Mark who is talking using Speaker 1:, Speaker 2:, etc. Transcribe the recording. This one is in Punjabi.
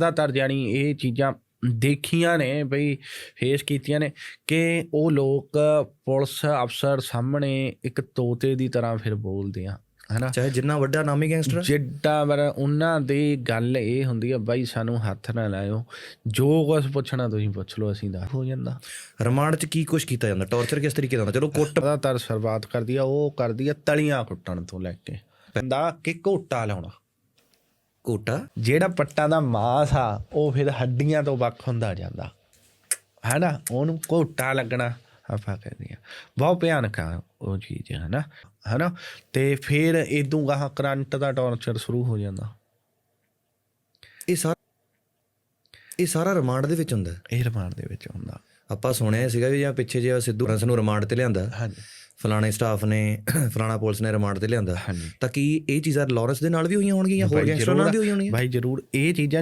Speaker 1: ਜ਼ਿਆਦਾਤਰ ਜਾਣੀ ਇਹ ਚੀਜ਼ਾਂ ਦੇਖੀਆਂ ਨੇ ਬਈ ਫੇਸ ਕੀਤੀਆਂ ਨੇ ਕਿ ਉਹ ਲੋਕ ਪੁਲਿਸ ਅਫਸਰ ਸਾਹਮਣੇ ਇੱਕ ਤੋਤੇ ਦੀ ਤਰ੍ਹਾਂ ਫਿਰ ਬੋਲਦੇ ਆ ਹਨਾ?
Speaker 2: ਚਾਹੇ ਜਿੰਨਾ ਵੱਡਾ ਨਾਮੀ ਗੈਂਗਸਟਰ
Speaker 1: ਜਿੱਡਾ ਪਰ ਉਹਨਾਂ ਦੀ ਗੱਲ ਇਹ ਹੁੰਦੀ ਆ ਬਾਈ ਸਾਨੂੰ ਹੱਥ ਨਾ ਲਾਇਓ ਜੋ ਕੁਝ ਪੁੱਛਣਾ ਤੁਸੀਂ ਪੁੱਛ ਲਓ ਅਸੀਂ ਦਾ ਹੋ ਜਾਂਦਾ।
Speaker 2: ਰਿਮਾਂਡ 'ਚ ਕੀ ਕੁਝ ਕੀਤਾ ਜਾਂਦਾ? ਟੌਰਚਰ ਕਿਸ ਤਰੀਕੇ ਦਾ ਹੁੰਦਾ? ਚਲੋ ਕੁੱਟ
Speaker 1: ਜ਼ਿਆਦਾਤਰ ਸ਼ੁਰੂਆਤ ਕਰਦੀ ਆ ਉਹ ਕਰਦੀ ਆ ਤਲੀਆਂ ਕੁੱਟਣ ਤੋਂ ਲੈ ਕੇ। ਬੰਦਾ ਕਿ ਘੋਟਾ ਲਾਉਣਾ।
Speaker 2: ਕੋਟਾ
Speaker 1: ਜਿਹੜਾ ਪੱਟਾਂ ਦਾ ਮਾਸ ਆ ਉਹ ਫਿਰ ਹੱਡੀਆਂ ਤੋਂ ਵੱਖ ਹੁੰਦਾ ਜਾਂਦਾ। ਹੈਨਾ? ਉਹਨੂੰ ਘੋਟਾ ਲੱਗਣਾ ਆਪਾਂ ਕਹਿੰਦੇ ਆ। ਬਹੁਤ ਭਿਆਨਕ ਆ ਉਹ ਚੀਜ਼ ਹੈ ਨਾ ਹੈਨਾ? ਤੇ ਫਿਰ ਇਦੋਂ ਗਾਹ ਕਰੰਟ ਦਾ ਟੌਰਚਰ ਸ਼ੁਰੂ ਹੋ ਜਾਂਦਾ।
Speaker 2: ਇਹ ਸਾਰਾ ਇਹ ਸਾਰਾ ਰਿਮਾਂਡ ਦੇ ਵਿੱਚ ਹੁੰਦਾ। ਹੈ।
Speaker 1: ਇਹ ਰਿਮਾਂਡ ਦੇ ਵਿੱਚ ਹੁੰਦਾ।
Speaker 2: ਆਪਾਂ ਸੁਣਿਆ ਸੀਗਾ ਵੀ ਜਾਂ ਪਿੱਛੇ ਜਿਹਾ ਸਿੱਧੂ ਰੰਸ ਨੂੰ ਰਿਮਾਂਡ ਤੇ ਲਿਆਂਦਾ।
Speaker 1: ਹਾਂਜੀ।
Speaker 2: ਫਲਾਣੇ ਸਟਾਫ ਨੇ ਫਲਾਣਾ ਪੁਲਿਸ ਨੇ ਰਿਮਾਂਡ ਤੇ ਲਿਆਂਦਾ। ਤਾਂ ਕੀ ਇਹ ਚੀਜ਼ਾਂ ਲਾਰੈਂਸ ਦੇ ਨਾਲ ਵੀ ਹੋਈਆਂ ਹੋਣਗੀਆਂ ਜਾਂ ਹੋਰ ਗੈਂਗਸਟਰਾਂ ਨਾਲ ਵੀ ਹੋਈਆਂ ਹੋਣਗੀਆਂ?
Speaker 1: ਭਾਈ ਜ਼ਰੂਰ ਇਹ ਚੀਜ਼ਾਂ